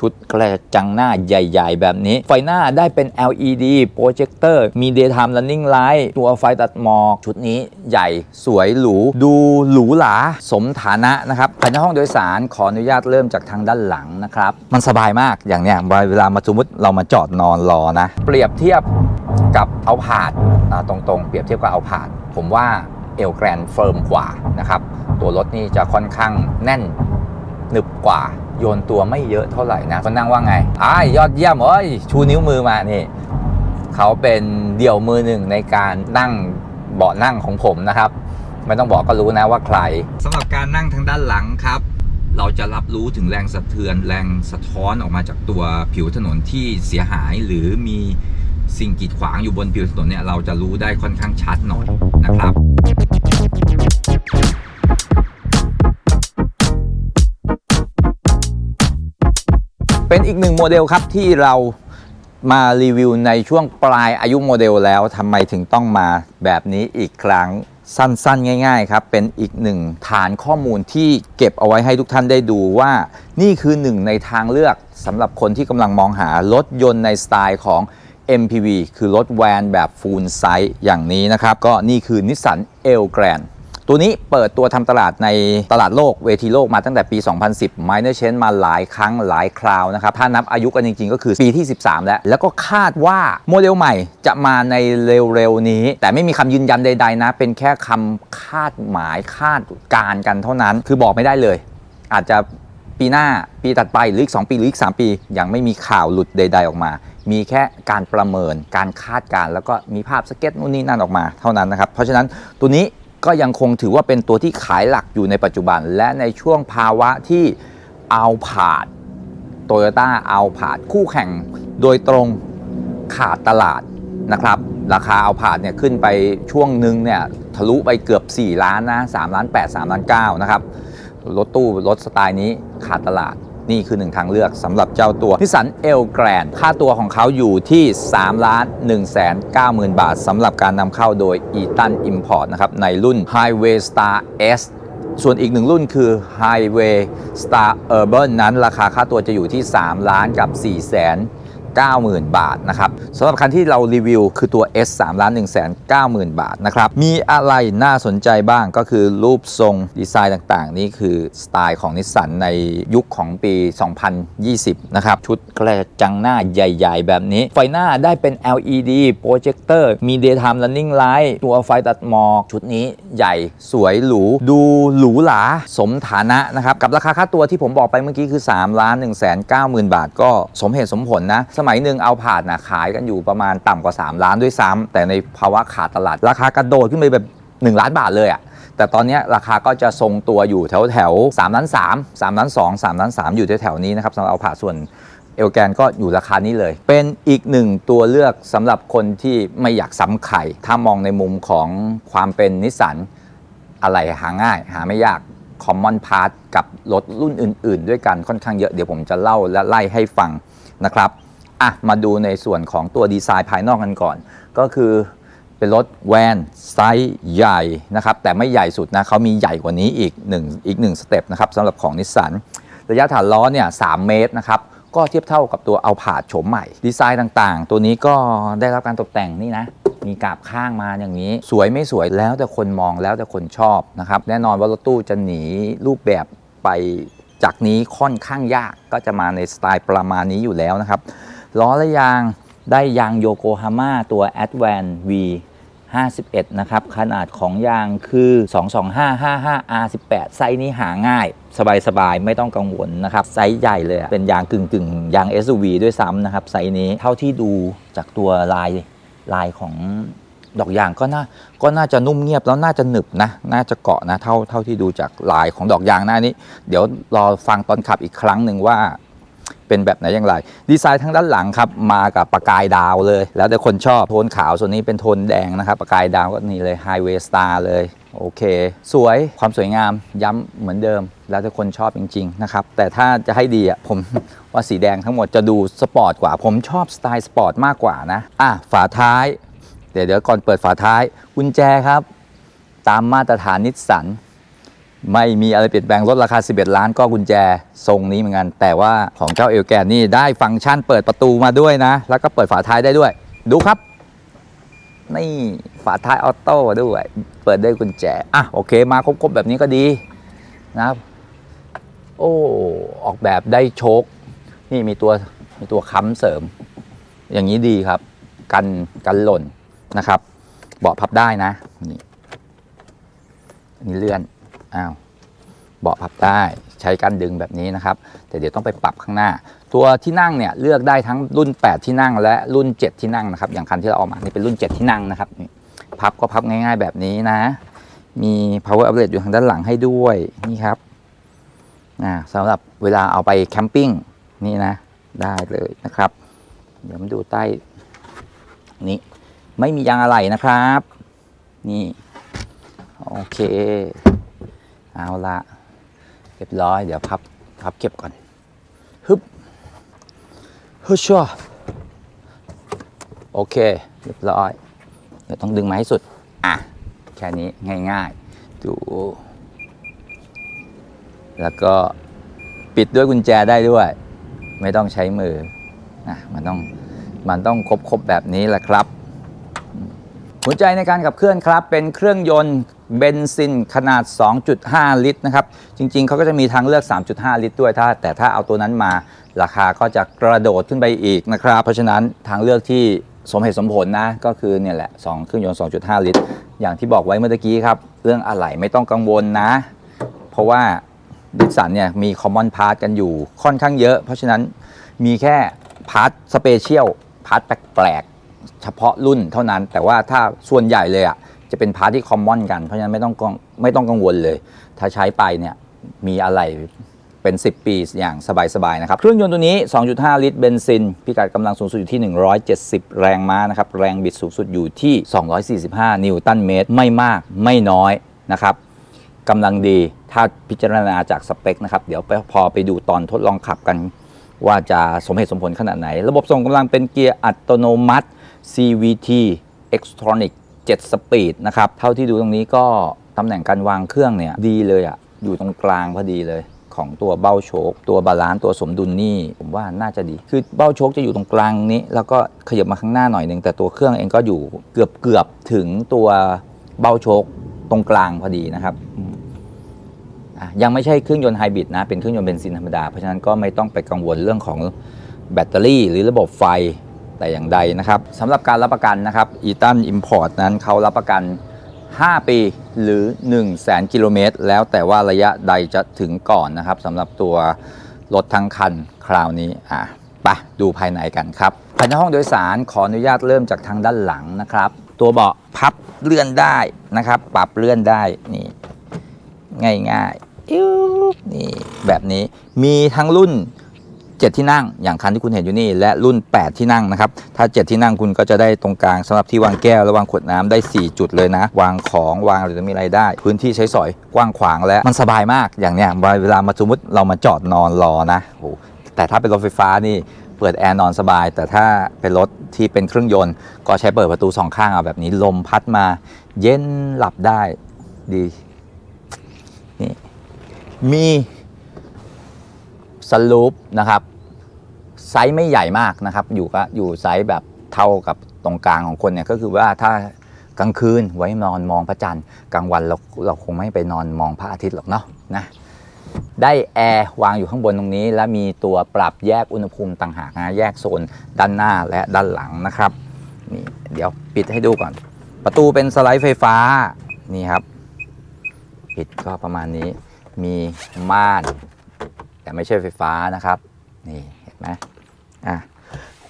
ชุดกระจังหน้าใหญ่ ๆ แบบนี้ ไฟหน้าได้เป็น LED โปรเจคเตอร์มี daytime running light ตัวไฟตัดหมอกชุดนี้ใหญ่สวยหรู ดูหรูหราสมฐานะนะครับภายในห้องโดยสารขออนุญาตเริ่มจากทางด้านหลังนะครับ มันสบายมากอย่างเนี้ยเวลามาสมมติเรามาจอดนอนรอนะ เปรียบเทียบกับเอาผาดตรงๆ เปรียบเทียบกับเอาผาดผมว่าเอลแกรนเฟิร์มกว่านะครับ ตัวรถนี่จะค่อนข้างแน่นหนึบกว่า โยนตัวไม่เยอะเท่าไหร่นะคนนั่งว่าไงอ้ายยอดเยี่ยมเอ้ยชูนิ้วมือมานี่เขาเป็นเดี่ยวมือหนึ่งในการนั่งเบาะนั่งของผมนะครับ ไม่ต้องบอกก็รู้นะว่าใครสำหรับการนั่งทางด้านหลังครับ เราจะรับรู้ถึงแรงสะเทือนแรงสะท้อนออกมาจากตัวผิวถนนที่เสียหายหรือมีสิ่งกีดขวางอยู่บนผิวถนนเนี่ยเราจะรู้ได้ค่อนข้างชัดหน่อยนะครับ เป็นอีกหนึ่งโมเดลครับที่เรามารีวิวในช่วงปลายอายุโมเดลแล้วทำไมถึงต้องมาแบบนี้อีกครั้งสั้นๆ ง่าย ๆ ครับ เป็นอีกหนึ่งฐานข้อมูลที่เก็บเอาไว้ให้ทุกท่านได้ดูว่า นี่คือหนึ่งในทางเลือกสำหรับคนที่กำลังมองหารถยนต์ในสไตล์ของ MPV คือรถแวนแบบฟูลไซส์อย่างนี้นะครับ ก็นี่คือนิสสันเอลแกรน ตัวนี้เปิดตัวทำตลาดในตลาดโลกเวทีโลกมาตั้งแต่ปี 2010 Minor Change มาหลายครั้งหลายคราวนะครับ ถ้านับอายุกันจริง ๆ ก็คือปีที่ 13 แล้ว แล้วก็คาดว่าโมเดลใหม่จะมาในเร็วๆนี้ แต่ไม่มีคำยืนยันใด ๆ นะ เป็นแค่คำคาดหมายคาดการกันเท่านั้น คือบอกไม่ได้เลย อาจจะปีหน้าปีตัดไปหรืออีก 2 ปีหรืออีก 3 ปี ยังไม่มีข่าวหลุดใด ๆออกมา มีแค่การประเมินการคาดการแล้วก็มีภาพสเก็ตนู่นนี่นั่นออกมาเท่านั้นนะครับ เพราะฉะนั้นตัวนี้ ก็ยังคงถือว่าเป็นตัวที่ขายหลักอยู่ในปัจจุบัน และในช่วงภาวะที่เอาผาดโตโยต้าเอาผาดคู่แข่งโดยตรงขาดตลาดนะครับ ราคาเอาผาดเนี่ยขึ้นไปช่วงหนึ่งเนี่ยทะลุไปเกือบ 4 ล้านนะ3ล้าน8 3ล้าน9นะครับรถตู้รถสไตล์นี้ขาดตลาด นี่คือหนึ่งทางเลือกสำหรับเจ้าตัวนิสสันเอลแกรนค่าตัวของเขาอยู่ที่ 3 ล้าน1แสน9หมื่นบาทสำหรับการนำเข้าโดย e t a n Import นะครับในรุ่น Highway Star S ส่วนอีกหนึ่งรุ่นคือ Highway Star Urban นั้นราคาค่าตัวจะอยู่ที่ 3 ล้านกับ4แสน 90,000 บาทนะครับสำหรับคันที่เรารีวิวคือตัว S 3ล้าน190,000 บาทนะครับ มีอะไรน่าสนใจบ้างก็คือรูปทรงดีไซน์ต่างๆ นี่คือสไตล์ของนิสสันในยุคของปี 2020 นะครับ ชุดกระจังหน้าใหญ่ ๆ แบบนี้ ไฟหน้าได้เป็น LED โปรเจคเตอร์มี daytime running light ตัวไฟตัดหมอกชุดนี้ใหญ่สวยหรู ดูหรูหราสมฐานะนะครับ กับราคาค่าตัวที่ผมบอกไปเมื่อกี้คือ 3 ล้าน1 9 0 0 0 0 บาท ก็สมเหตุสมผลนะสมัยหนึ่งเอาผ่านนะขายกันอยู่ประมาณต่ำกว่า 3 ล้านด้วยซ้ำแต่ในภาวะขาดตลาด ราคากระโดดขึ้นไปแบบ 1 ล้านบาทเลยอะแต่ตอนนี้ราคาก็จะทรงตัวอยู่แถวแถว3ล้าน3 3ล้าน2 3ล้าน3อยู่แถวๆนี้นะครับสำหรับเอาผ่าส่วนเอลแกนก็อยู่ราคานี้เลย เป็นอีกหนึ่งตัวเลือกสำหรับคนที่ไม่อยากซ้ำไข่ถ้ามองในมุมของความเป็นนิสสันอะไรหาง่าย หาไม่ยาก Common Part กับรถรุ่นอื่น ๆ ด้วยกันค่อนข้างเยอะเดี๋ยวผมจะเล่าและไล่ให้ฟังนะครับ อะมาดูในส่วนของตัวดีไซน์ภายนอกกันก่อน ก็คือเป็นรถแวนไซส์ใหญ่นะครับ แต่ไม่ใหญ่สุดนะเขามีใหญ่กว่านี้อีกหนึ่งอีกหนึ่งสเต็ปนะครับสำหรับของนิสสันระยะฐานล้อเนี่ยสเมตรนะครับก็เทียบเท่ากับตัวเอาผาดโฉมใหม่ ดีไซน์ต่างๆ ตัวนี้ก็ได้รับการตกแต่งนี่นะ มีกาบข้างมาอย่างนี้ สวยไม่สวยแล้วแต่คนมองแล้วแต่คนชอบนะครับ แน่นอนว่ารถตู้จะหนีรูปแบบไปจากนี้ค่อนข้างยากก็จะมาในสไตล์ประมาณนี้อยู่แล้วนะครับ ล้อและยางได้ยางโยโกฮาม่าตัว a d v a n V 51 นะครับ ขนาดของยางคือ 22555 R18 ไซส์นี้หาง่าย สบายๆ ไม่ต้องกังวลนะครับ ไซส์ใหญ่เลย เป็นยางกึ่งๆยาง SUV ด้วยซ้ำนะครับ ไซส์นี้เท่าที่ดูจากตัวลายลายของดอกยางก็น่าก็น่าจะนุ่มเงียบแล้วน่าจะหนึบนะ น่าจะเกาะนะเท่าเท่าที่ดูจากลายของดอกยางหน้านี้ เดี๋ยวรอฟังตอนขับอีกครั้งหนึ่งว่า เป็นแบบไหนอย่างไร ดีไซน์ทั้งด้านหลังครับมากับประกายดาวเลย แล้วแต่คนชอบโทนขาวส่วนนี้เป็นโทนแดงนะครับ ประกายดาวก็นี่เลย Highway Star เลยโอเค สวยความสวยงามย้ำเหมือนเดิม แล้วแต่คนชอบจริง ๆ นะครับ แต่ถ้าจะให้ดีอะผมว่าสีแดงทั้งหมดจะดูสปอร์ตกว่า ผมชอบสไตล์สปอร์ตมากกว่านะ อะ ฝาท้าย เดี๋ยวเดี๋ยวก่อนเปิดฝาท้ายกุญแจครับ ตามมาตรฐานนิสสัน ไม่มีอะไรเปลี่ยนแปลงลดราคา 11 ล้านก็กุญแจทรงนี้เหมือนกัน แต่ว่าของเจ้าเอลแกนนี่ได้ฟังก์ชันเปิดประตูมาด้วยนะ แล้วก็เปิดฝาท้ายได้ด้วย ดูครับ นี่ฝาท้ายออโต้ด้วย เปิดด้วยกุญแจ อะโอเคมาครบๆแบบนี้ก็ดีนะครับ โอ้ออกแบบได้โชคนี่มีตัวมีตัวค้ำเสริม อย่างนี้ดีครับ กันกันหล่นนะครับ เบาะพับได้นะนี่นี่เลื่อน อ้าวเบาะพับได้ใช้กันดึงแบบนี้นะครับ แต่เดี๋ยวต้องไปปรับข้างหน้า ตัวที่นั่งเนี่ยเลือกได้ทั้งรุ่น 8 ที่นั่งและรุ่น 7 ที่นั่งนะครับ อย่างคันที่เราเออกมานี่เป็นรุ่น 7 ที่นั่งนะครับพับก็พับง่าย ๆ แบบนี้นะ มี power outlet อยู่ทางด้านหลังให้ด้วยนี่ครับอ่าสำหรับเวลาเอาไปแคมปิ้งนี่นะ ได้เลยนะครับ เดี๋ยวมาดูใต้นี้ไม่มียางอะไหล่นะครับ นี่ โอเค เอาละเรียบร้อย เดี๋ยวพับพับเก็บก่อน ฮึบฮึชัวโอเค เรียบร้อย เดี๋ยวต้องดึงมาให้สุด อะ แค่นี้ง่ายๆ ดู แล้วก็ปิดด้วยกุญแจได้ด้วย ไม่ต้องใช้มืออะมันต้องมันต้องครบครบแบบนี้แหละครับ หัวใจในการขับเคลื่อนครับเป็นเครื่องยนต์เบนซินขนาด 2.5 ลิตรนะครับ จริงๆ เขาก็จะมีทางเลือก 3.5 ลิตรด้วยถ้า แต่ถ้าเอาตัวนั้นมาราคาก็จะกระโดดขึ้นไปอีกนะครับ เพราะฉะนั้นทางเลือกที่สมเหตุสมผลนะ ก็คือเนี่ยแหละ 2 เครื่องยนต์ 2.5 ลิตร อย่างที่บอกไว้เมื่อกี้ครับ เรื่องอะไหล่ไม่ต้องกังวลนะ เพราะว่าดิสันเนี่ยมีคอมมอนพาร์ทกันอยู่ค่อนข้างเยอะ เพราะฉะนั้นมีแค่พาร์ทสเปเชียลพาร์ทแปลก เฉพาะรุ่นเท่านั้น แต่ว่าถ้าส่วนใหญ่เลยอะจะเป็นพาร์ทที่คอมมอนกันเพราะฉะนั้นไม่ต้องกังไม่ต้องกังวลเลย ถ้าใช้ไปเนี่ยมีอะไรเป็น 10 ปีอย่างสบาย ๆ นะครับ เครื่องยนต์ตัวนี้ 2.5 ลิตรเบนซิน พิกัดกำลังสูงสุดอยู่ที่ 170 แรงม้านะครับ แรงบิดสูงสุดอยู่ที่ 245 นิวตันเมตร ไม่มากไม่น้อยนะครับกำลังดีถ้าพิจารณาจากสเปคนะครับ เดี๋ยวไปพอไปดูตอนทดลองขับกัน ว่าจะสมเหตุสมผลขนาดไหน ระบบส่งกำลังเป็นเกียร์อัตโนมัติ CVT Xtronic 7 Speed นะครับ เท่าที่ดูตรงนี้ก็ตำแหน่งการวางเครื่องเนี่ยดีเลยอะ่ะ อยู่ตรงกลางพอดีเลยของตัวเบ้าโชค ตัวบาลานซ์ตัวสมดุลนี่ ผมว่าน่าจะดี คือเบ้าโชคจะอยู่ตรงกลางนี้ แล้วก็ขยับมาข้างหน้าหน่อยหนึ่งแต่ตัวเครื่องเองก็อยู่เกือบเกือบๆถึงตัวเบ้าโชคตรงกลางพอดีนะครับอะยังไม่ใช่เครื่องยนต์ไฮบริดนะ เป็นเครื่องยนต์เบนซินธรรมดา เพราะฉะนั้นก็ไม่ต้องไปกังวลเรื่องของแบตเตอรี่หรือระบบไฟ แต่อย่างใดนะครับสำหรับการรับประกันนะครับอีตันอิมพอร์ตนั้นเขารับประกัน 5 ปีหรือ 1 0 0 0 0 0กิโลเมตรแล้วแต่ว่าระยะใดจะถึงก่อนนะครับสำหรับตัวรถทั้งคันคราวนี้อะไปดูภายในกันครับภายในห้องโดยสารขออนุญาตเริ่มจากทางด้านหลังนะครับ ตัวเบาะพับเลื่อนได้นะครับ ปรับเลื่อนได้นี่ง่ายๆอิ๊วนี่แบบนี้มีทั้งรุ่น 7 ที่นั่งอย่างคันที่คุณเห็นอยู่นี่ และรุ่น 8 ที่นั่งนะครับ ถ้า 7 ที่นั่งคุณก็จะได้ตรงกลางสำหรับที่วางแก้วและวางขวดน้ำได้ 4 จุดเลยนะ วางของวางหรือจะมีอะไรได้ พื้นที่ใช้สอยกว้างขวางและมันสบายมากอย่างเนี้ยเวลามาสมมติเรามาจอดนอนรอนะโอ้แต่ถ้าเป็นรถไฟฟ้านี่เปิดแอร์นอนสบาย แต่ถ้าเป็นรถที่เป็นเครื่องยนต์ ก็ใช้เปิดประตูสองข้างเอาแบบนี้ลมพัดมา เย็นหลับได้ดีนี่มีสลูปนะครับ ไซส์ไม่ใหญ่มากนะครับ อยู่ก็อยู่ไซส์แบบเท่ากับตรงกลางของคนเนี่ยก็คือว่าถ้ากลางคืนไว้นอนมองพระจันทร์กลางวันเราเราคงไม่ไปนอนมองพระอาทิตย์หรอกเนาะนะได้แอร์วางอยู่ข้างบนตรงนี้ และมีตัวปรับแยกอุณหภูมิต่างหากนะแยกโซนด้านหน้าและด้านหลังนะครับนี่เดี๋ยวปิดให้ดูก่อน ประตูเป็นสไลด์ไฟฟ้านี่ครับ ปิดก็ประมาณนี้มีม่าน แต่ไม่ใช่ไฟฟ้านะครับ นี่เห็นไหม อะ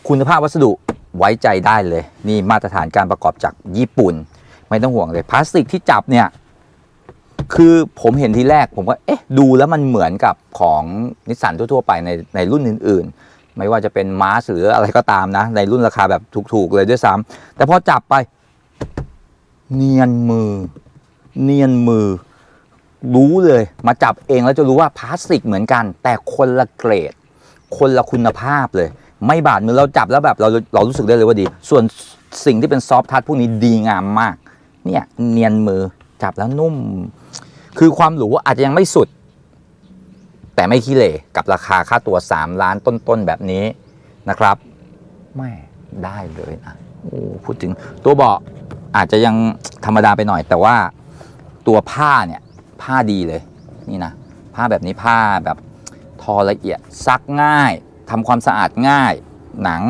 คุณภาพวัสดุไว้ใจได้เลย นี่มาตรฐานการประกอบจากญี่ปุ่น ไม่ต้องห่วงเลยพลาสติกที่จับเนี่ยคือผมเห็นทีแรกผมก็เอ๊ะดูแล้วมันเหมือนกับของนิสสันทั่วๆไปในในรุ่นอื่น ๆ ไม่ว่าจะเป็นมาสหรืออะไรก็ตามนะ ในรุ่นราคาแบบถูกๆเลยด้วยซ้ำแต่พอจับไป เนียนมือ เนียนมือ รู้เลย มาจับเองแล้วจะรู้ว่าพลาสติกเหมือนกัน แต่คนละเกรด คนละคุณภาพเลย ไม่บาดมือเราจับแล้วแบบเราเรารู้สึกได้เลยว่าดี ส่วนสิ่งที่เป็นซอฟทัชพวกนี้ดีงามมาก เนี่ยเนียนมือจับแล้วนุ่ม คือความหรูอาจจะยังไม่สุด แต่ไม่ขี้เหร่กับราคาค่าตัว 3 ล้านต้นๆแบบนี้นะครับไม่ได้เลยนะโอ้พูดถึงตัวเบาะอาจจะยังธรรมดาไปหน่อย แต่ว่าตัวผ้าเนี่ยผ้าดีเลยนี่นะผ้าแบบนี้ผ้าแบบทอละเอียดซักง่าย ทำความสะอาดง่ายหนัง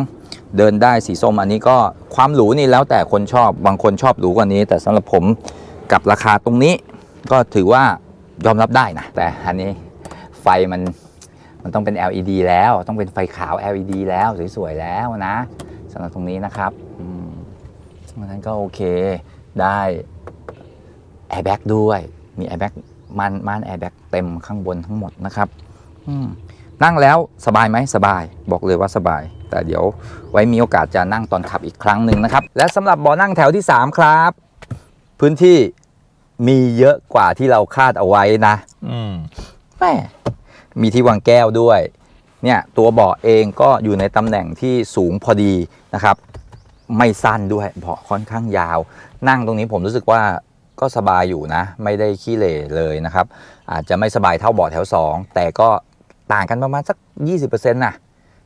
เดินได้สีส้มอันนี้ก็ความหรูนี่แล้วแต่คนชอบบางคนชอบหรูกว่านี้ แต่สำหรับผมกับราคาตรงนี้ ก็ถือว่ายอมรับได้นะ แต่อันนี้ไฟมันมันต้องเป็น LED แล้วต้องเป็นไฟขาว LED แล้วสวยๆแล้วนะสำหรับตรงนี้นะครับอืมนั้นก็โอเคได้แอร์แบ็กด้วยมีแอร์แบ็กม่านม่านแอร์แบ็กเต็มข้างบนทั้งหมดนะครับ อืม นั่งแล้วสบายไหมสบาย บอกเลยว่าสบาย แต่เดี๋ยวไว้มีโอกาสจะนั่งตอนขับอีกครั้งหนึ่งนะครับ และสำหรับเบาะนั่งแถวที่ 3 ครับ พื้นที่มีเยอะกว่าที่เราคาดเอาไว้นะ อืมแม่มีที่วางแก้วด้วย เนี่ยตัวเบาะเองก็อยู่ในตำแหน่งที่สูงพอดีนะครับ ไม่สั้นด้วยเบาะค่อนข้างยาว นั่งตรงนี้ผมรู้สึกว่าก็สบายอยู่นะ ไม่ได้ขี้เหร่เลยนะครับ อาจจะไม่สบายเท่าเบาะแถว 2 แต่ก็ ต่างกันประมาณสัก 20%นะ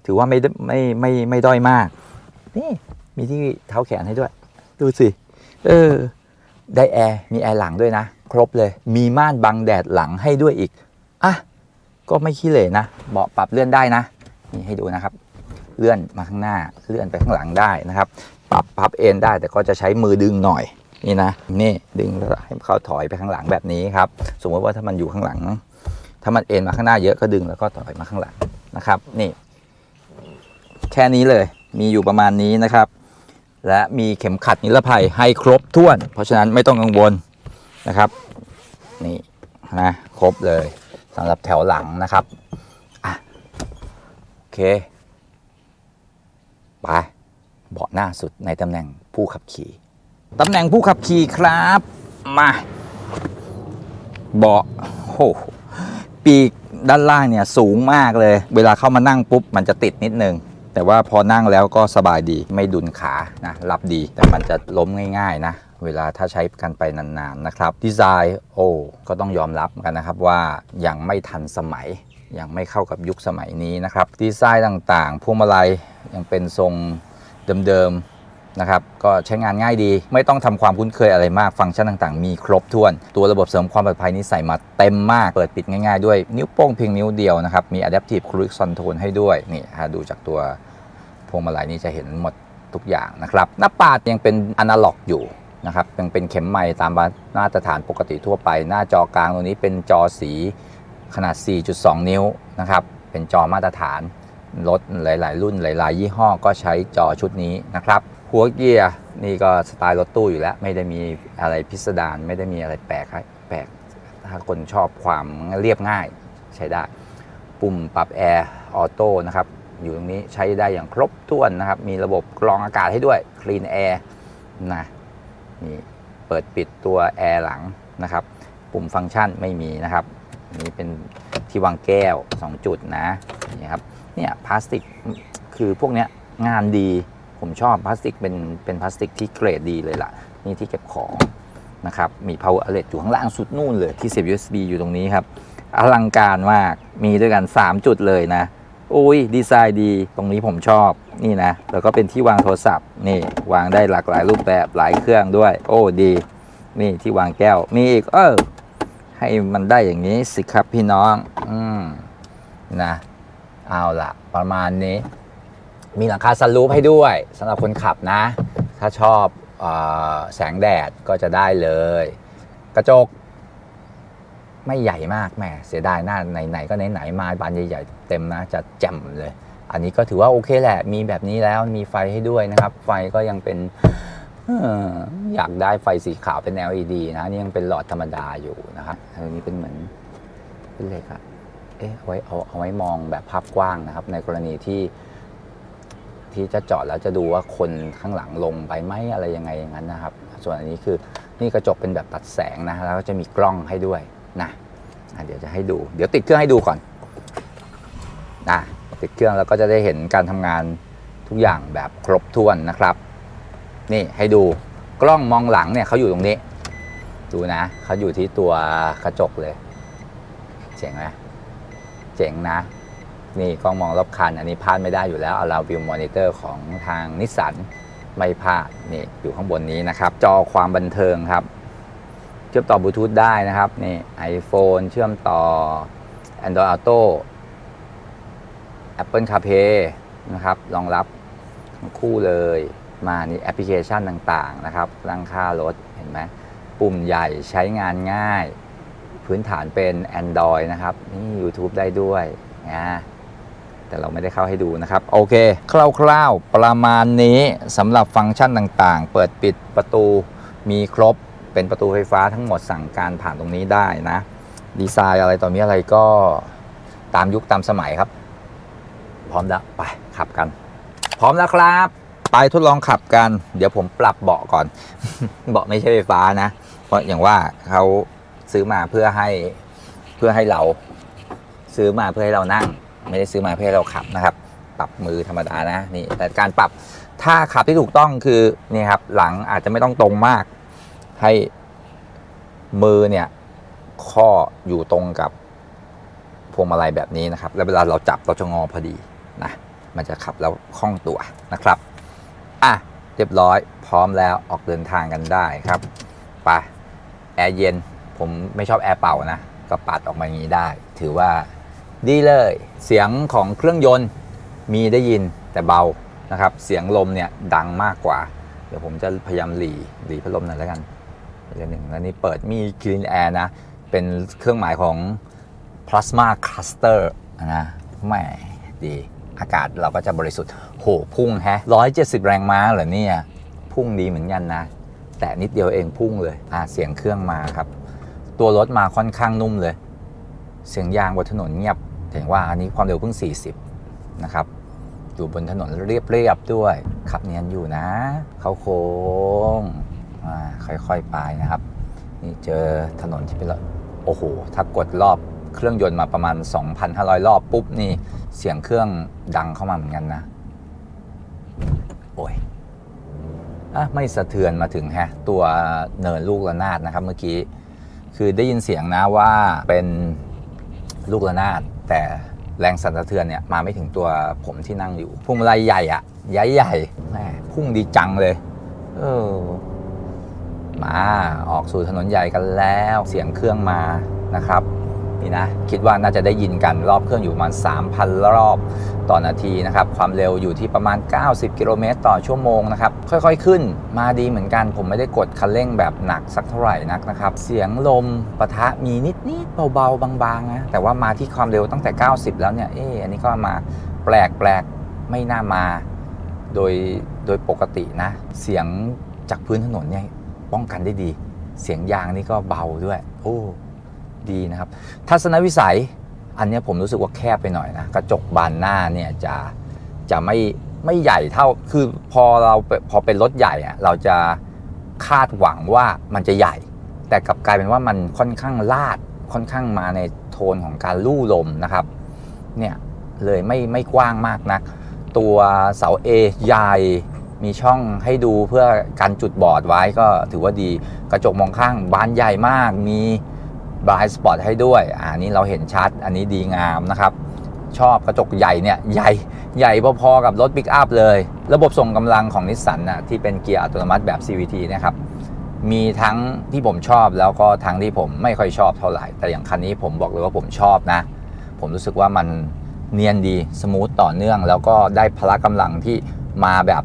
ถือว่าไม่ได้ไม่ไม่ไม่ด้อยมาก นี่มีที่เท้าแขนให้ด้วย ดูสิ เออ ได้แอร์มีแอร์หลังด้วยนะ ครบเลย มีม่านบังแดดหลังให้ด้วยอีก อะ ก็ไม่ขี้เหร่นะ เบาะปรับเลื่อนได้นะ นี่ให้ดูนะครับ เลื่อนมาข้างหน้า เลื่อนไปข้างหลังได้นะครับ ปรับพับเอนได้ แต่ก็จะใช้มือดึงหน่อย นี่นะ นี่ดึงแล้วให้เขาถอยไปข้างหลังแบบนี้ครับ สมมติว่าถ้ามันอยู่ข้างหลัง ถ้ามันเอ็นมาข้างหน้าเยอะก็ดึงแล้วก็ถอยมาข้างหลังนะครับ นี่ แค่นี้เลยมีอยู่ประมาณนี้นะครับ และมีเข็มขัดนิรภัยให้ครบถ้วน เพราะฉะนั้นไม่ต้องกังวลนะครับ นี่นะครบเลยสำหรับแถวหลังนะครับอะโอเคไปเบาะหน้าสุดในตำแหน่งผู้ขับขี่ตำแหน่งผู้ขับขี่ครับ มา เบาะโอ้โห ปีกด้านล่างเนี่ยสูงมากเลย เวลาเข้ามานั่งปุ๊บ มันจะติดนิดนึง แต่ว่าพอนั่งแล้วก็สบายดีไม่ดุนขานะรับดีแต่มันจะล้มง่ายๆนะเวลาถ้าใช้กันไปนานๆนะครับดีไซน์โอ้ก็ต้องยอมรับกันนะครับว่ายังไม่ทันสมัยยังไม่เข้ากับยุคสมัยนี้นะครับดีไซน์ต่างๆพวงมาลัยยังเป็นทรงเดิมๆ นะครับก็ใช้งานง่ายดี ไม่ต้องทำความคุ้นเคยอะไรมากฟังก์ชันต่างๆ มีครบถ้วน ตัวระบบเสริมความปลอดภัยนี้ใส่มาเต็มมากเปิดปิดง่ายๆด้วยนิ้วโป้งเพียงนิ้วเดียวนะครับ มี Adaptive Cruise Control ให้ด้วยนี่ถ้าดูจากตัวพวงมาลัยนี่จะเห็นหมดทุกอย่างนะครับหน้าปาดยังเป็นอนาล็อกอยู่นะครับยังเป็นเข็มไม้ตามมาตรฐานปกติทั่วไป หน้าจอกลางตรงนี้เป็นจอสีขนาด 4.2 นิ้วนะครับเป็นจอมาตรฐานรถหลาย ๆ รุ่นหลาย ๆ ยี่ห้อก็ใช้จอชุดนี้นะครับ หัวเกียร์นี่ก็สไตล์รถตู้อยู่แล้ว ไม่ได้มีอะไรพิสดารไม่ได้มีอะไรแปลกแปลกถ้าคนชอบความเรียบง่ายใช้ได้ ปุ่มปรับแอร์ออโต้นะครับอยู่ตรงนี้ใช้ได้อย่างครบถ้วนนะครับ มีระบบกรองอากาศให้ด้วย Clean Air นะนี่เปิดปิดตัวแอร์หลังนะครับ ปุ่มฟังก์ชันไม่มีนะครับนนี่เป็นที่วางแก้ว 2 จุดนะนี่ครับเนี่ยพลาสติกคือพวกเนี้ยงานดี ผมชอบพลาสติกเป็นเป็นพลาสติกที่เกรดดีเลยล่ะ นี่ที่เก็บของนะครับ มี power outlet อยู่ข้างล่างสุดนู่นเลยที่เสียบ USB อยู่ตรงนี้ครับอลังการมากมีด้วยกัน 3 จุดเลยนะอุ้ยดีไซน์ดีตรงนี้ผมชอบนี่นะ แล้วก็เป็นที่วางโทรศัพท์นี่วางได้หลากหลายรูปแบบหลายเครื่องด้วย โอ้ดี นี่ที่วางแก้ว มีอีกเออให้มันได้อย่างนี้สิครับพี่น้อง อืมนะ เอาละประมาณนี้ มีหลังคาซันรูฟให้ด้วยสำหรับคนขับนะ ถ้าชอบออแสงแดดก็จะได้เลย กระจก ไม่ใหญ่มากแหมเสียดายหน้าไหนๆก็ไหนๆมาบานใหญ่ๆเต็มนะ จะแจ่มเลย อันนี้ก็ถือว่าโอเคแหละ มีแบบนี้แล้วมีไฟให้ด้วยนะครับ ไฟก็ยังเป็นอยากได้ไฟสีขาวเป็น LED นะนี่ยังเป็นหลอดธรรมดาอยู่นะครับอันนี้เป็นเหมือนเป็นเหล็กอะเอ๊ะเอาไว้เอาเอาไว้มองแบบภาพกว้างนะครับ ในกรณีที่ ที่จะจอดแล้วจะดูว่าคนข้างหลังลงไปไหมอะไรยังไงอย่างนั้นนะครับ ส่วนอันนี้คือนี่กระจกเป็นแบบตัดแสงนะแล้วก็จะมีกล้องให้ด้วยนะอะเดี๋ยวจะให้ดู เดี๋ยวติดเครื่องให้ดูก่อนนะติดเครื่องแล้วก็จะได้เห็นการทำงานทุกอย่างแบบครบถ้วนนะครับ นี่ให้ดูกล้องมองหลังเนี่ยเขาอยู่ตรงนี้ ดูนะเขาอยู่ที่ตัวกระจกเลย เจ๋งไหมเจ๋งนะ นี่กล้องมองรอบคัน อันนี้พลาดไม่ได้อยู่แล้วเอาเราวิวมอนิเตอร์ของทางนิสสันไม่พลาดนี่อยู่ข้างบนนี้นะครับ จอความบันเทิงครับ เชื่อมต่อบลูทูธได้นะครับนี่ iPhone เชื่อมต่อ Android Auto Apple CarPlay นะครับรองรับทั้งคู่เลยมานี่แอปพลิเคชันต่างๆนะครับตั้งค่ารถเห็นไหมปุ่มใหญ่ใช้งานง่าย พื้นฐานเป็น Android นะครับนี่ YouTube ได้ด้วยนะ แต่เราไม่ได้เข้าให้ดูนะครับ โอเค คร่าวๆประมาณนี้สำหรับฟังก์ชันต่างๆ เปิดปิดประตูมีครบเป็นประตูไฟฟ้าทั้งหมดสั่งการผ่านตรงนี้ได้นะ ดีไซน์อะไรต่อมีอะไรก็ตามยุคตามสมัยครับ พร้อมแล้วไปขับกัน พร้อมแล้วครับ ไปทดลองขับกัน เดี๋ยวผมปรับเบาะก่อน เบาะไม่ใช่ไฟฟ้านะ เพราะอย่างว่าเขาซื้อมาเพื่อให้เพื่อให้เรา ซื้อมาเพื่อให้เรานั่ง ไม่ได้ซื้อมาเพื่อให้เราขับนะครับ ปรับมือธรรมดานะนี่แต่การปรับถ้าขับที่ถูกต้องคือนี่ครับหลังอาจจะไม่ต้องตรงมาก ให้มือเนี่ยข้ออยู่ตรงกับพวงมาลัยแบบนี้นะครับ แล้วเวลาเราจับเราจะงอพอดีนะมันจะขับแล้วคล่องตัวนะครับอะเรียบร้อยพร้อมแล้วออกเดินทางกันได้ครับไปแอร์เย็นผมไม่ชอบแอร์เป่านะก็ปัดออกมาอย่างนี้ได้ ถือว่า ดีเลย เสียงของเครื่องยนต์มีได้ยินแต่เบานะครับ เสียงลมเนี่ยดังมากกว่า เดี๋ยวผมจะพยายามหลีหลีพัดลมหน่อยแล้วกันเรื่องหนึ่งแล้วนี่เปิดมี Clean Air นะ เป็นเครื่องหมายของ Plasma Cluster นะแหม่ดีอากาศเราก็จะบริสุทธิ์โหพุ่งแฮะ170แรงม้าเหรอเนี่ย พุ่งดีเหมือนกันนะ แต่นิดเดียวเองพุ่งเลยอ่าเสียงเครื่องมาครับ ตัวรถมาค่อนข้างนุ่มเลย เสียงยางบนถนนเงียบ ถึงว่าอันนี้ความเร็วเพิ่ง 40 นะครับ อยู่บนถนนเรียบๆด้วย ขับเนียนอยู่นะ เข้าโค้งอ่าค่อยๆไปนะครับ นี่เจอถนนที่เป็นรถโอ้โห ถ้ากดรอบเครื่องยนต์มาประมาณ 2,500 รอบปุ๊บนี่เสียงเครื่องดังเข้ามาเหมือนกันนะ โอ้ยอะไม่สะเทือนมาถึงฮะ ตัวเนินลูกระนาดนะครับเมื่อกี้ คือได้ยินเสียงนะว่าเป็นลูกระนาด แต่แรงสั่นสะเทือนเนี่ยมาไม่ถึงตัวผมที่นั่งอยู่พุ่งมาลัยใหญ่อะใหญ่ใหญ่แหมพุ่งดีจังเลย เออ มาออกสู่ถนนใหญ่กันแล้ว เสียงเครื่องมานะครับ นี่นะคิดว่าน่าจะได้ยินกันรอบเครื่องอยู่ประมาณ 3,000 รอบต่อนาทีนะครับความเร็วอยู่ที่ประมาณ 90 กิโลเมตรต่อชั่วโมงนะครับค่อยๆขึ้นมาดีเหมือนกัน ผมไม่ได้กดคันเร่งแบบหนักสักเท่าไหร่นักนะครับเสียงลมปะทะมีนิดๆเบาๆบางๆนะแต่ว่ามาที่ความเร็วตั้งแต่ 90 แล้วเนี่ยเอออันนี้ก็มาแปลกๆไม่น่ามาโดยโดยปกตินะ เสียงจากพื้นถนนเนี่ยป้องกันได้ดี เสียงยางนี่ก็เบาด้วย โอ้ ดีนะครับ ทัศนวิสัยอันนี้ผมรู้สึกว่าแคบไปหน่อยนะกระจกบานหน้าเนี่ยจะจะไม่ไม่ใหญ่เท่าคือพอเราพอเป็นรถใหญ่อะเราจะคาดหวังว่ามันจะใหญ่ แต่กลับกลายเป็นว่ามันค่อนข้างลาดค่อนข้างมาในโทนของการลู่ลมนะครับเนี่ยเลยไม่ไม่กว้างมากนัก ตัวเสา A ใหญ่มีช่องให้ดูเพื่อกันจุดบอดไว้ก็ถือว่าดีกระจกมองข้างบานใหญ่มากมี บายสปอตให้ด้วยอ่านี้เราเห็นชัด อันนี้ดีงามนะครับ ชอบกระจกใหญ่เนี่ย ใหญ่ใหญ่พอๆกับรถปิกอัพเลย ระบบส่งกำลังของนิสสันนะที่เป็นเกียร์อัตโนมัติแบบ CVT นะครับมีทั้งที่ผมชอบแล้วก็ทั้งที่ผมไม่ค่อยชอบเท่าไหร่ แต่อย่างคันนี้ผมบอกเลยว่าผมชอบนะ ผมรู้สึกว่ามันเนียนดีสมูทต่อเนื่อง แล้วก็ได้พละกำลังที่มาแบบ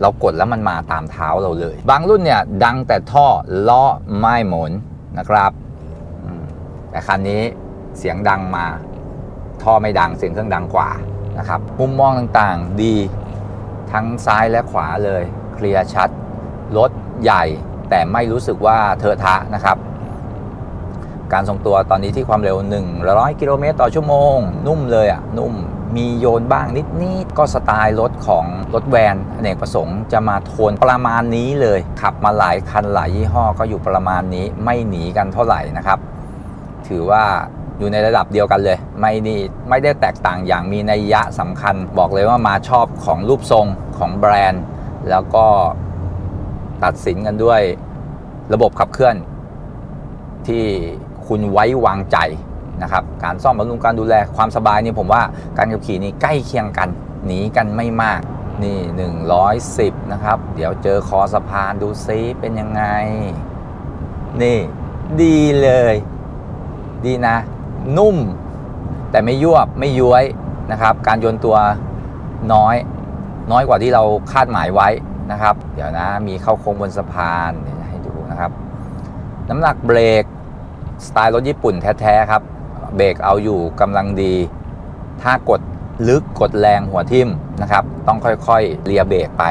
เรากดแล้วมันมาตามเท้าเราเลย บางรุ่นเนี่ยดังแต่ท่อล้อไม่หมุนนะครับ แต่คันนี้เสียงดังมาท่อไม่ดังเสียงเครื่องดังกว่านะครับมุมมองต่างๆดีทั้งซ้ายและขวาเลยเคลียร์ชัดรถใหญ่แต่ไม่รู้สึกว่าเทอะทะนะครับ การทรงตัวตอนนี้ที่ความเร็ว 100 กิโลเมตรต่อชั่วโมง นุ่มเลยอะนุ่มมีโยนบ้างนิดนิดก็สไตล์รถของรถแวนอเนกประสงค์จะมาโทนประมาณนี้เลย ขับมาหลายคันหลายยี่ห้อก็อยู่ประมาณนี้ไม่หนีกันเท่าไหร่นะครับ ถือว่าอยู่ในระดับเดียวกันเลย ไม่นี่ไม่ได้แตกต่างอย่างมีนัยยะสำคัญ บอกเลยว่ามาชอบของรูปทรงของแบรนด์ แล้วก็ตัดสินกันด้วยระบบขับเคลื่อน ที่คุณไว้วางใจนะครับ การซ่อมบำรุงการดูแลความสบายนี่ผมว่าการขับขี่นี่ใกล้เคียงกัน หนีกันไม่มากนี่ 110 นะครับ เดี๋ยวเจอคอสะพานดูซิเป็นยังไง นี่ ดีเลย ดีนะ นุ่ม แต่ไม่ยวบไม่ย้วยนะครับ การโยนตัวน้อย น้อยกว่าที่เราคาดหมายไว้นะครับ เดี๋ยวนะมีเข้าโค้งบนสะพานเดี๋ยวให้ดูนะครับ น้ำหนักเบรกสไตล์รถญี่ปุ่นแท้ๆครับ เบรกเอาอยู่กำลังดี ถ้ากดลึกกดแรงหัวทิ่มนะครับ ต้องค่อยๆเลียเบรกไป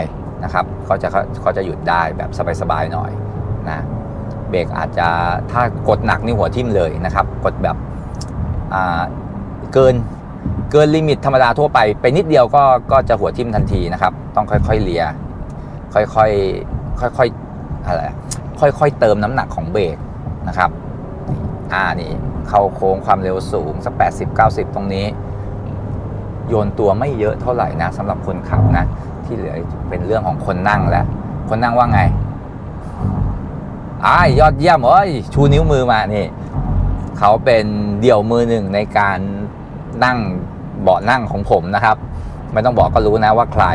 นะครับเขาจะเขาจะหยุดได้แบบสบายๆหน่อยนะ เบรกอาจจะถ้ากดหนักนี่หัวทิ่มเลยนะครับ กดแบบเกินเกินลิมิตธรรมดาทั่วไป ไปนิดเดียวก็ก็จะหัวทิ่มทันทีนะครับ ต้องค่อยๆเลียค่อยๆค่อยๆอะไรค่อยๆเติมน้ำหนักของเบรกนะครับอ่านี่เข้าโค้งความเร็วสูงสัก80 90 ตรงนี้ โยนตัวไม่เยอะเท่าไหร่นะสำหรับคนขับนะ ที่เหลือเป็นเรื่องของคนนั่งแล้ว คนนั่งว่าไง อ้ายยอดเยี่ยมเอ้ยชูนิ้วมือมานี่เขาเป็นเดี่ยวมือหนึ่งในการนั่งเบาะนั่งของผมนะครับ ไม่ต้องบอกก็รู้นะว่าใคร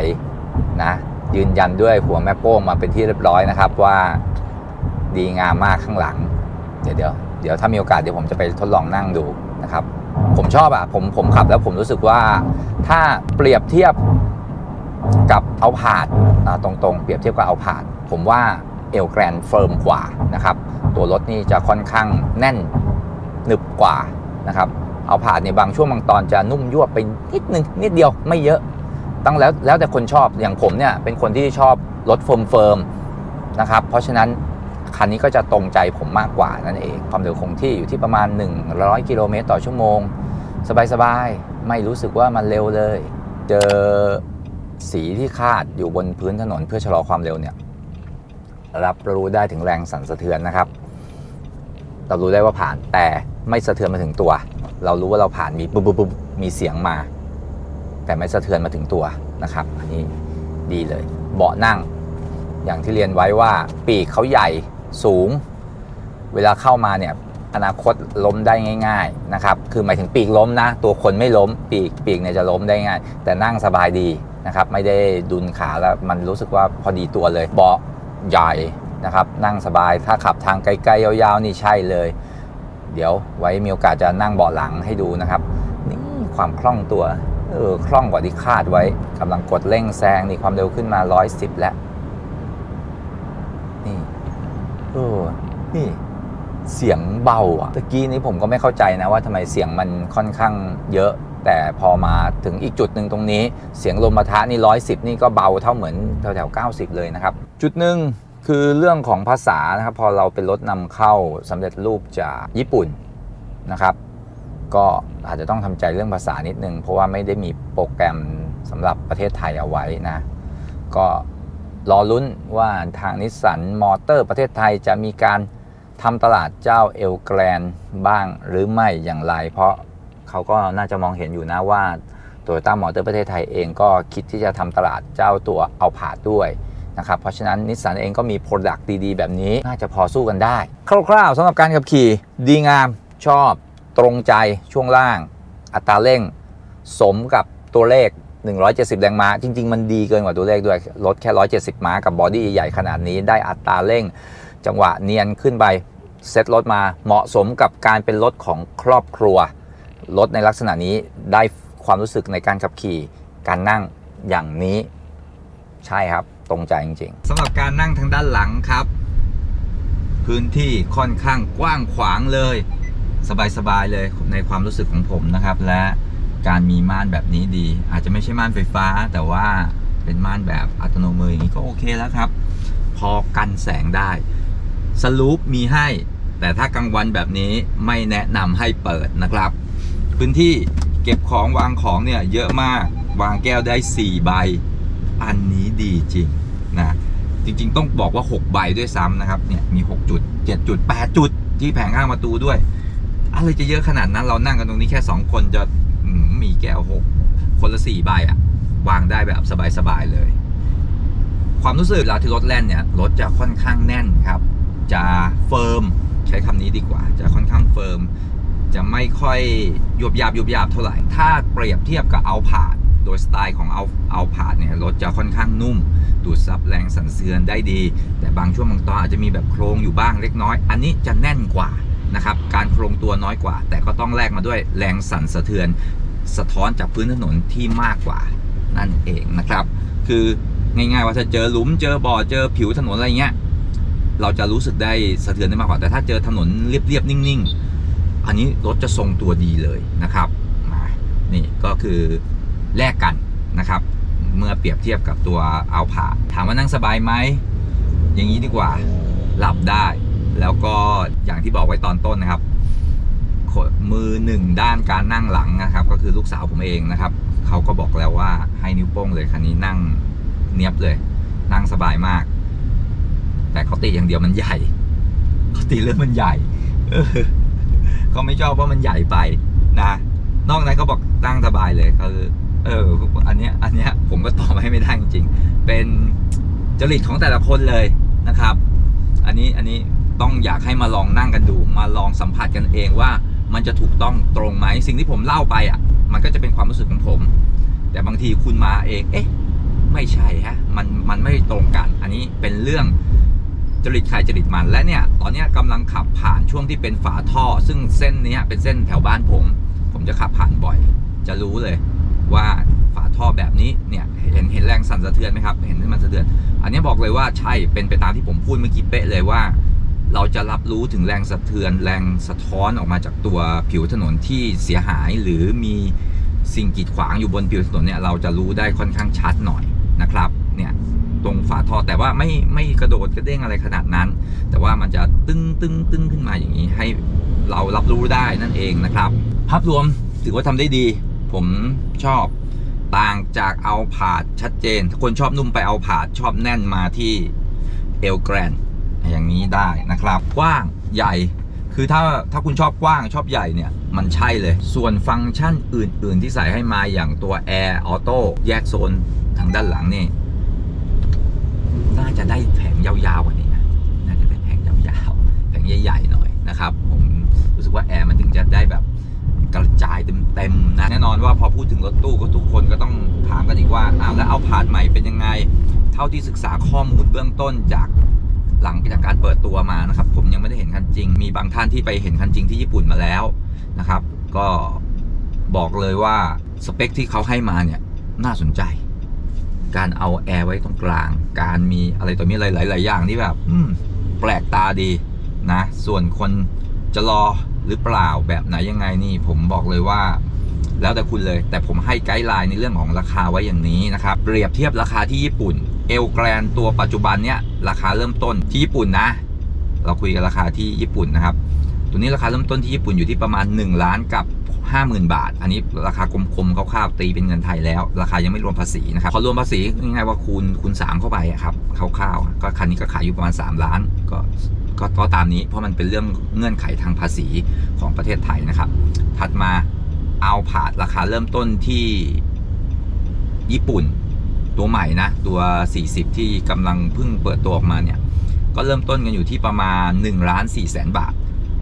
นะยืนยันด้วยหัวแม่โป้งมาเป็นที่เรียบร้อยนะครับว่าดีงามมากข้างหลัง เดี๋ยวเดี๋ยวเดี๋ยวถ้ามีโอกาสเดี๋ยวผมจะไปทดลองนั่งดูนะครับ ผมชอบอะผมผมขับแล้วผมรู้สึกว่าถ้าเปรียบเทียบกับเอาผาดตรงๆ เปรียบเทียบกับเอาผาด ผมว่า เอลแกรนเฟิร์มกว่านะครับ ตัวรถนี่จะค่อนข้างแน่นหนึบกว่านะครับเอาผาดเนี่ยบางช่วงบางตอนจะนุ่มยวบไปนิดนึงนิดเดียวไม่เยอะต้องแล้วแล้วแต่คนชอบอย่างผมเนี่ยเป็นคนที่ชอบรถเฟิร์มเฟิร์มๆนะครับเพราะฉะนั้นคันนี้ก็จะตรงใจผมมากกว่านั่นเอง ความเร็วคงที่อยู่ที่ประมาณ 100 กิโลเมตรต่อชั่วโมง สบายๆ ไม่รู้สึกว่ามันเร็วเลย เจอสีที่คาดอยู่บนพื้นถนนเพื่อชะลอความเร็วเนี่ย รับรู้ได้ถึงแรงสั่นสะเทือนนะครับ เรารู้ได้ว่าผ่านแต่ไม่สะเทือนมาถึงตัว เรารู้ว่าเราผ่านมีปุ๊บปุ๊บปุ๊บมีเสียงมา แต่ไม่สะเทือนมาถึงตัวนะครับ อันนี้ดีเลย เบาะนั่ง อย่างที่เรียนไว้ว่าปีกเขาใหญ่สูง เวลาเข้ามาเนี่ยอนาคตล้มได้ง่าย ๆนะครับ คือหมายถึงปีกล้มนะ ตัวคนไม่ล้ม ปีกปีกเนี่ยจะล้มได้ง่าย แต่นั่งสบายดีนะครับ ไม่ได้ดุนขาแล้วมันรู้สึกว่าพอดีตัวเลย เบาะ ใหญ่นะครับ นั่งสบายถ้าขับทางไกลๆยาวๆนี่ใช่เลย เดี๋ยวไว้มีโอกาสจะนั่งเบาะหลังให้ดูนะครับ นี่ความคล่องตัวเออคล่องกว่าที่คาดไว้กำลังกดเร่งแซงนี่ความเร็วขึ้นมา 110 แล้ว นี่เออนี่เสียงเบาอะตะกี้นี้ผมก็ไม่เข้าใจนะว่าทำไมเสียงมันค่อนข้างเยอะ แต่พอมาถึงอีกจุดหนึ่งตรงนี้ เสียงลมปะทะนี่ร้อยสิบนี่ก็เบาเท่าเหมือนแถวแถวเก้าสิบเลยนะครับ จุดหนึ่งคือเรื่องของภาษานะครับ พอเราเป็นรถนำเข้าสำเร็จรูปจากญี่ปุ่นนะครับ ก็อาจจะต้องทำใจเรื่องภาษานิดนึง เพราะว่าไม่ได้มีโปรแกรมสำหรับประเทศไทยเอาไว้นะ ก็รอลุ้นว่าทางนิสสันมอเตอร์ประเทศไทยจะมีการทำตลาดเจ้าเอลแกรนบ้างหรือไม่อย่างไร เพราะเขาก็น่าจะมองเห็นอยู่นะว่าโตโยต้ามอเตอร์ประเทศไทยเองก็คิดที่จะทำตลาดเจ้าตัวเอาผาดด้วย นะครับเพราะฉะนั้นนิสสันเองก็มีโปรดักต์ดีๆ แบบนี้น่าจะพอสู้กันได้ คร่าวๆสำหรับการขับขี่ดีงามชอบตรงใจช่วงล่าง อัตราเร่ง สมกับตัวเลข 170 แรงม้า จริง ๆ มันดีเกินกว่าตัวเลขด้วย รถแค่ 170 ม้ากับบอดี้ใหญ่ขนาดนี้ได้อัตราเร่ง จังหวะเนียนขึ้นไปเซ็ตรถมาเหมาะสมกับการเป็นรถของครอบครัว รถในลักษณะนี้ได้ความรู้สึกในการขับขี่การนั่งอย่างนี้ ใช่ครับ ตรงใจจริงๆสำหรับการนั่งทางด้านหลังครับ พื้นที่ค่อนข้างกว้างขวางเลย สบายๆเลยในความรู้สึกของผมนะครับ และการมีม่านแบบนี้ดี อาจจะไม่ใช่ม่านไฟฟ้า แต่ว่าเป็นม่านแบบอัตโนมืออย่างนี้ก็โอเคแล้วครับ พอกันแสงได้สลูปมีให้ แต่ถ้ากลางวันแบบนี้ไม่แนะนำให้เปิดนะครับ พื้นที่เก็บของวางของเนี่ยเยอะมากวางแก้วได้ 4 ใบ อันนี้ดีจริงนะจริง ๆ ต้องบอกว่า 6 ใบด้วยซ้ำนะครับเนี่ยมี 6 จุด 7 จุด 8 จุด ที่แผงข้างประตูด้วย อะไรจะเยอะขนาดนั้นเรานั่งกันตรงนี้แค่ 2 คนจะมีแก้ว 6 คนละ 4 ใบอะวางได้แบบสบาย ๆ เลย ความรู้สึกเวลาที่รถแล่นเนี่ยรถจะค่อนข้างแน่นครับ จะเฟิร์มใช้คำนี้ดีกว่า จะค่อนข้างเฟิร์มจะไม่ค่อยยุบยาบยุบยาบเท่าไหร่ ถ้าเปรียบเทียบกับเอาผาด โดยสไตล์ของเอาเอาผาดเนี่ยรถจะค่อนข้างนุ่ม ดูดซับแรงสั่นเทือนได้ดี แต่บางช่วงบางตอนอาจจะมีแบบโครงอยู่บ้างเล็กน้อย อันนี้จะแน่นกว่านะครับการโครงตัวน้อยกว่า แต่ก็ต้องแลกมาด้วยแรงสั่นสะเทือนสะท้อนจากพื้นถนนที่มากกว่านั่นเองนะครับ คือง่ายๆว่าถ้าเจอหลุมเจอบ่อเจอผิวถนนอะไรเงี้ยเราจะรู้สึกได้สะเทือนได้มากกว่าแต่ถ้าเจอถนนเรียบๆนิ่ง ๆ อันนี้รถจะทรงตัวดีเลยนะครับมานี่ก็คือ แลกกันนะครับ เมื่อเปรียบเทียบกับตัวเอาผ่าถามว่านั่งสบายไหมอย่างนี้ดีกว่าหลับได้ แล้วก็อย่างที่บอกไว้ตอนต้นนะครับ มือหนึ่งด้านการนั่งหลังนะครับ ก็คือลูกสาวผมเองนะครับเขาก็บอกแล้วว่าให้นิ้วโป้งเลยคันนี้นั่งเนียบเลย นั่งสบายมาก แต่เขาติอย่างเดียวมันใหญ่เขาติเรื่องมันใหญ่เออเขาไม่ชอบเพราะมันใหญ่ไปนะ นอกนั้นเขาบอกนั่งสบายเลยคือ เออ อันเนี้ย อันเนี้ยผมก็ตอบให้ไม่ได้จริงๆ เป็นจริตของแต่ละคนเลยนะครับ อันนี้ อันนี้ต้องอยากให้มาลองนั่งกันดู มาลองสัมผัสกันเองว่ามันจะถูกต้องตรงไหม สิ่งที่ผมเล่าไปอะ มันก็จะเป็นความรู้สึกของผม แต่บางทีคุณมาเอง เอ๊ะ ไม่ใช่ฮะ มัน มันไม่ตรงกัน อันนี้เป็นเรื่องจริตใครจริตมัน และเนี่ย ตอนนี้ยกำลังขับผ่านช่วงที่เป็นฝาท่อ ซึ่งเส้นนี้เป็นเส้นแถวบ้านผม ผมจะขับผ่านบ่อย จะรู้เลย ว่าฝาท่อแบบนี้เนี่ยเห็นเห็นแรงสั่นสะเทือนไหมครับ เห็นที่มันสะเทือน อันนี้บอกเลยว่าใช่เป็นไปตามที่ผมพูดเมื่อกี้เป๊ะเลยว่า เราจะรับรู้ถึงแรงสะเทือน แรงสะท้อนออกมาจากตัวผิวถนนที่เสียหายหรือมีสิ่งกีดขวางอยู่บนผิวถนนเนี่ยเราจะรู้ได้ค่อนข้างชัดหน่อยนะครับเนี่ยตรงฝาท่อแต่ว่าไม่ไม่กระโดดกระเด้งอะไรขนาดนั้น แต่ว่ามันจะตึ้งตึ้งตึ้งขึ้นมาอย่างนี้ให้เรารับรู้ได้นั่นเองนะครับ ภาพรวมถือว่าทำได้ดี ผมชอบต่างจากเอาผาดชัดเจนถ้าคนชอบนุ่มไปเอาผาดชอบแน่นมาที่เอลแกรนอย่างนี้ได้นะครับ กว้างใหญ่คือถ้าถ้าคุณชอบกว้างชอบใหญ่เนี่ย มันใช่เลย ส่วนฟังก์ชันอื่น ๆ ที่ใส่ให้มาอย่างตัว Air Auto แยกโซนทางด้านหลังนี่ น่าจะได้แผงยาวๆกว่านี้นะน่าจะได้แผงยาวๆแผงใหญ่ๆหน่อยนะครับ ผมรู้สึกว่าแอร์มันถึงจะได้แบบ กระจายเต็มๆนะแน่นอนว่าพอพูดถึงรถตู้ก็ทุกคนก็ต้องถามกันอีกว่าอ้าวแล้วเอาผ่านใหม่เป็นยังไง เท่าที่ศึกษาข้อมูลเบื้องต้นจากหลังจากการเปิดตัวมานะครับ ผมยังไม่ได้เห็นคันจริง มีบางท่านที่ไปเห็นคันจริงที่ญี่ปุ่นมาแล้วนะครับ ก็บอกเลยว่าสเปคที่เขาให้มาเนี่ยน่าสนใจ การเอาแอร์ไว้ตรงกลาง การมีอะไรตัวนี้หลาย ๆ อย่างที่แบบแปลกตาดีนะ ส่วนคนจะรอ หรือเปล่าแบบไหนยังไงนี่ ผมบอกเลยว่า แล้วแต่คุณเลย แต่ผมให้ไกด์ไลน์ในเรื่องของราคาไว้อย่างนี้นะครับเปรียบเทียบราคาที่ญี่ปุ่นเอลแกรนตัวปัจจุบันเนี้ยราคาเริ่มต้นที่ญี่ปุ่นนะ เราคุยกันราคาที่ญี่ปุ่นนะครับ ตัวนี้ราคาเริ่มต้นที่ญี่ปุ่นอยู่ที่ประมาณ1ล้านกับ 50,000 บาท อันนี้ราคากลมๆคร่าวๆตีเป็นเงินไทยแล้ว ราคายังไม่รวมภาษีนะครับพอรวมภาษีง่ายๆว่าคูณคูณ3เข้าไปครับคร่าวๆก็คันนี้ก็ขายอยู่ประมาณ 3 ล้านก็ก็ก็ตามนี้เพราะมันเป็นเรื่องเงื่อนไขทางภาษีของประเทศไทยนะครับ ถัดมาเอาผาดราคาเริ่มต้นที่ญี่ปุ่น ตัวใหม่นะตัว 40 ที่กำลังเพิ่งเปิดตัวออกมาเนี่ยก็เริ่มต้นกันอยู่ที่ประมาณ1ล้าน4แสนบาท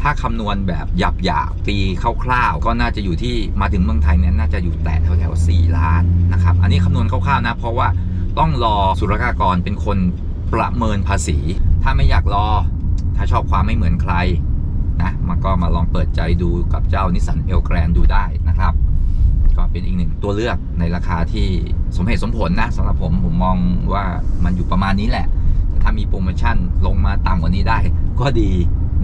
ถ้าคำนวณแบบหยาบหยาบๆตีคร่าวๆ ก็น่าจะอยู่ที่มาถึงเมืองไทยเนี่ยน่าจะอยู่แตะแถวๆ4ล้านนะครับ อันนี้คำนวณคร่าวๆนะ เพราะว่าต้องรอศุลกากรเป็นคนประเมินภาษี ถ้าไม่อยากรอ ถ้าชอบความไม่เหมือนใครนะมันก็มาลองเปิดใจดูกับเจ้านิสสันเอลแกรนดูได้นะครับ ก็เป็นอีกหนึ่งตัวเลือกในราคาที่สมเหตุสมผลนะสำหรับผมผมมองว่ามันอยู่ประมาณนี้แหละ ถ้ามีโปรโมชั่นลงมาต่ำกว่านี้ได้ก็ดี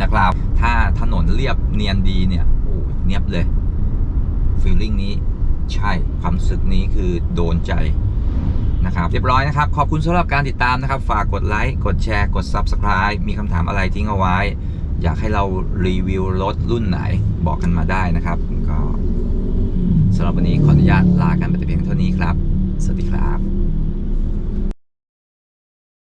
นะครับ ถ้าถนนเรียบเนียนดีเนี่ย โอ้เนียบเลยฟีลลิ่งนี้ใช่ความรู้สึกนี้คือโดนใจนะครับเรียบร้อยนะครับ ขอบคุณสำหรับการติดตามนะครับ ฝากกดไลค์กดแชร์กด Subscribe มีคำถามอะไรทิ้งเอาไว้ อยากให้เรารีวิวรถรุ่นไหนบอกกันมาได้นะครับ ก็สำหรับวันนี้ขออนุญาตลากันไปแต่เพียงเท่านี้ครับ สวัสดีครับ